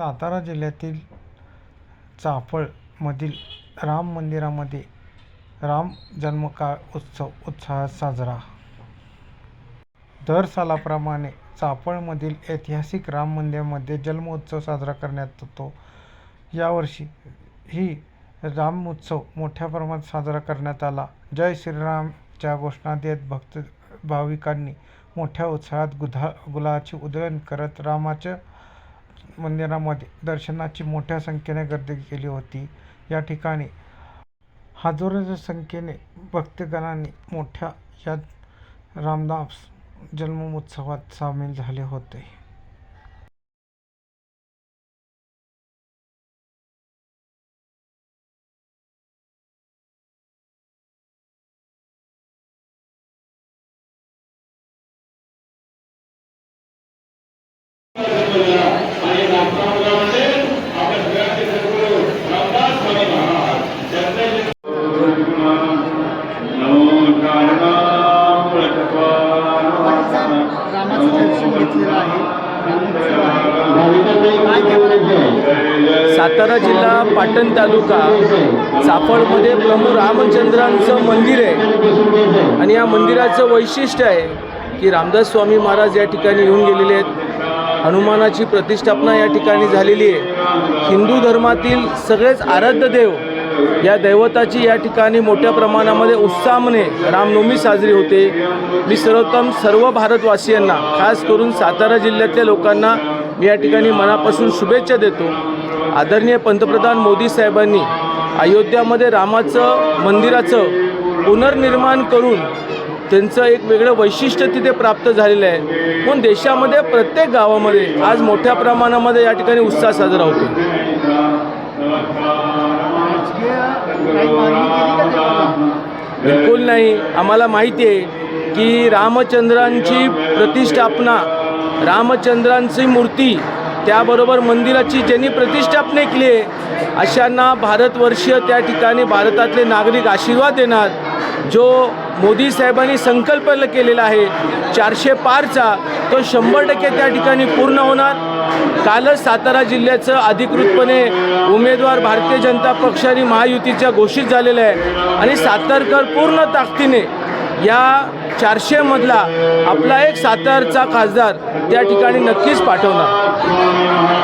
सातारा जिल्ह्यातील चाफळमधील राम मंदिरामध्ये राम जन्मकाळ उत्सव उत्साहात साजरा. दर सालाप्रमाणे चाफळमधील ऐतिहासिक राम मंदिरामध्ये जन्मोत्सव साजरा करण्यात येतो. यावर्षी ही राम उत्सव मोठ्या प्रमाणात साजरा करण्यात आला. जय श्रीरामच्या घोषणा देत भक्त भाविकांनी मोठ्या उत्साहात गुधा गुलाची उधळण करत रामाच्या मंदिरामध्ये दर्शनाची मोठ्या संख्येने गर्दी केली होती. या ठिकाणी हजारोच्या संख्येने भक्तगणांनी मोठ्या या रामदास जन्मोत्सवात सामील झाले होते. सातारा जिल्हा पाटण तालुका चाफळमध्ये प्रभू रामचंद्रांचं मंदिर आहे. आणि या मंदिराचं वैशिष्ट्य आहे की रामदास स्वामी महाराज या ठिकाणी येऊन गेलेले आहेत. हनुमानाची प्रतिष्ठापना या ठिकाणी झालेली आहे. हिंदू धर्मातील सगळेच आराध्य देव या दैवताची या ठिकाणी मोठ्या प्रमाणामध्ये उत्साहाने रामनवमी साजरी होते. मी सर्वोत्तम सर्व भारतवासियांना खास करून सातारा जिल्ह्यातल्या लोकांना मी या ठिकाणी मनापासून शुभेच्छा देतो. आदरणीय पंतप्रधान मोदी साहेबांनी अयोध्यामध्ये रामाचं मंदिराचं पुनर्निर्माण करून त्यांचं एक वेगळं वैशिष्ट्य तिथे प्राप्त झालेलं आहे. म्हणून देशामध्ये प्रत्येक गावामध्ये आज मोठ्या प्रमाणामध्ये या ठिकाणी उत्साह साजरा होतो. बिलकुल नाही. आम्हाला माहिती आहे की रामचंद्रांची प्रतिष्ठापना रामचंद्रांची मूर्ती त्याबरोबर मंदिराची ज्यांनी प्रतिष्ठापना केली आहे अशांना भारतवर्षीय त्या ठिकाणी भारतातले नागरिक आशीर्वाद देणार. जो मोदी साहेबांनी संकल्प केलेला आहे चारशे पारचा तो शंभर टक्के त्या ठिकाणी पूर्ण होणार. कालच सातारा जिल्ह्याचं अधिकृतपणे उमेदवार भारतीय जनता पक्ष आणि महायुतीच्या घोषित झालेलं आहे. आणि सातारकर पूर्ण ताकदीने या चारशेमधला आपला एक सातारचा खासदार त्या ठिकाणी नक्कीच पाठवणार.